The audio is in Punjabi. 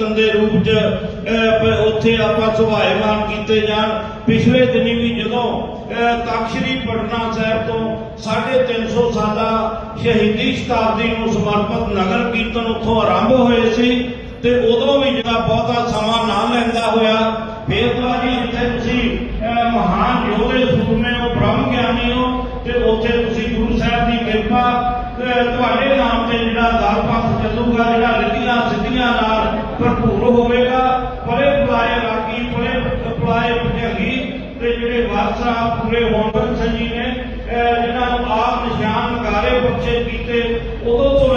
ਕੀਰਤਨ ਦੇ ਰੂਪ 'ਚ ਉੱਥੇ ਆਪਾਂ ਸੁਭਾਏਮਾਨ ਕੀਤੇ ਜਾਣ। ਪਿਛਲੇ ਦਿਨੀ ਵੀ ਜਦੋਂ ਅਹ, ਪਟਨਾ ਸਾਹਿਬ ਤੋਂ 350 ਸਾਲਾ ਸ਼ਹੀਦੀ ਸ਼ਤਾਬਦੀ ਨੂੰ ਸਮਰਪਿਤ ਨਗਰ ਕੀਰਤਨ ਉੱਥੋਂ ਆਰੰਭ ਹੋਏ ਸੀ ਤੇ ਉਦੋਂ ਵੀ ਜਿਹੜਾ ਬਹੁਤਾ ਸਮਾਂ ਨਾ ਲੈਂਦਾ ਹੋਇਆ ਫੇਰ ਤਾਂ ਜੀ ਇੱਥੇ ਤੁਸੀਂ ਮਹਾਨ ਯੋਧੇ ਸੂਰਮੇ ਹੋ ਬ੍ਰਹਮ ਗਿਆਨੀ ਹੋ ਤੇ ਉੱਥੇ ਤੁਸੀਂ ਗੁਰੂ ਸਾਹਿਬ ਦੀ ਕਿਰਪਾ ਤੁਹਾਡੇ ਨਾਮ ਤੇ ਜਿਹੜਾ ਹੋਵੇਗਾ ਫਲੇ ਪੁਲਾਏ ਰਾਗੀ ਫਲੇ ਪੁਲਾਏ ਭੰਗੀ ਤੇ ਜਿਹੜੇ ਵਾਰਸਾ ਪੂਰੇ ਹੋਣ ਸੰਜੀ ਨੇ ਜਿਹਨਾਂ ਨੂੰ ਆਪ ਨਿਸ਼ਾਨ ਕਾਰੇ ਬੱਚੇ ਕੀਤੇ, ਉਦੋਂ ਤੋਂ